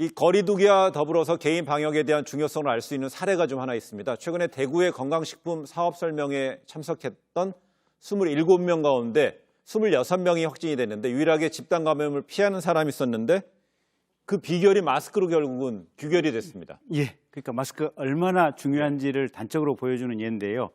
이 거리두기와 더불어서 개인 방역에 대한 중요성을 알 수 있는 사례가 좀 하나 있습니다. 최근에 대구의 건강식품 사업 설명회에 참석했던 27명 가운데 26명이 확진이 됐는데 유일하게 집단 감염을 피하는 사람이 있었는데 그 비결이 마스크로 결국은 규결이 됐습니다. 예. 그러니까 마스크 얼마나 중요한지를 단적으로 보여주는 예인데요.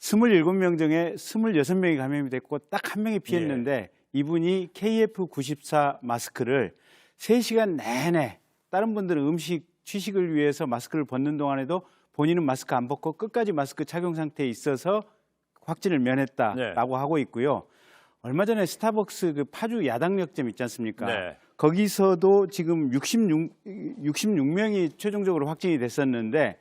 27명 중에 26명이 감염이 됐고 딱 한 명이 피했는데 이분이 KF94 마스크를 3시간 내내 다른 분들은 음식 취식을 위해서 마스크를 벗는 동안에도 본인은 마스크 안 벗고 끝까지 마스크 착용 상태에 있어서 확진을 면했다라고 하고 있고요. 얼마 전에 스타벅스 그 파주 야당역점 있지 않습니까? 네. 거기서도 지금 66, 66명이 최종적으로 확진이 됐었는데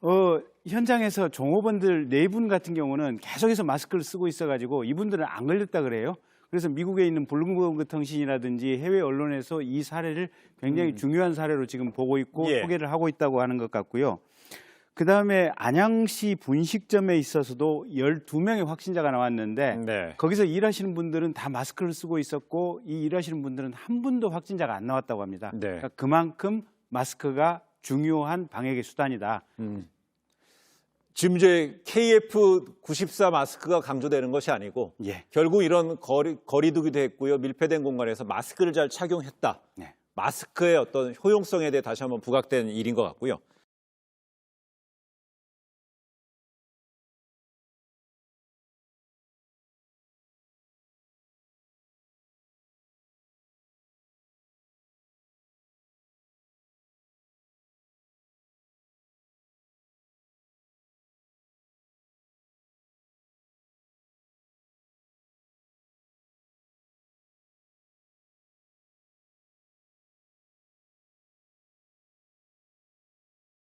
어, 현장에서 종업원들 네 분 같은 경우는 계속해서 마스크를 쓰고 있어가지고 이분들은 안 걸렸다 그래요. 그래서 미국에 있는 블룸버그 통신이라든지 해외 언론에서 이 사례를 굉장히 중요한 사례로 지금 보고 있고 음. 예. 소개를 하고 있다고 하는 것 같고요. 그 다음에 안양시 분식점에 있어서도 12명의 확진자가 나왔는데 네. 거기서 일하시는 분들은 다 마스크를 쓰고 있었고 이 일하시는 분들은 한 분도 확진자가 안 나왔다고 합니다. 네. 그러니까 그만큼 마스크가 중요한 방역의 수단이다. 지금 이제 KF94 마스크가 강조되는 것이 아니고 예. 결국 이런 거리, 거리두기도 했고요. 밀폐된 공간에서 마스크를 잘 착용했다. 네. 마스크의 어떤 효용성에 대해 다시 한번 부각된 일인 것 같고요.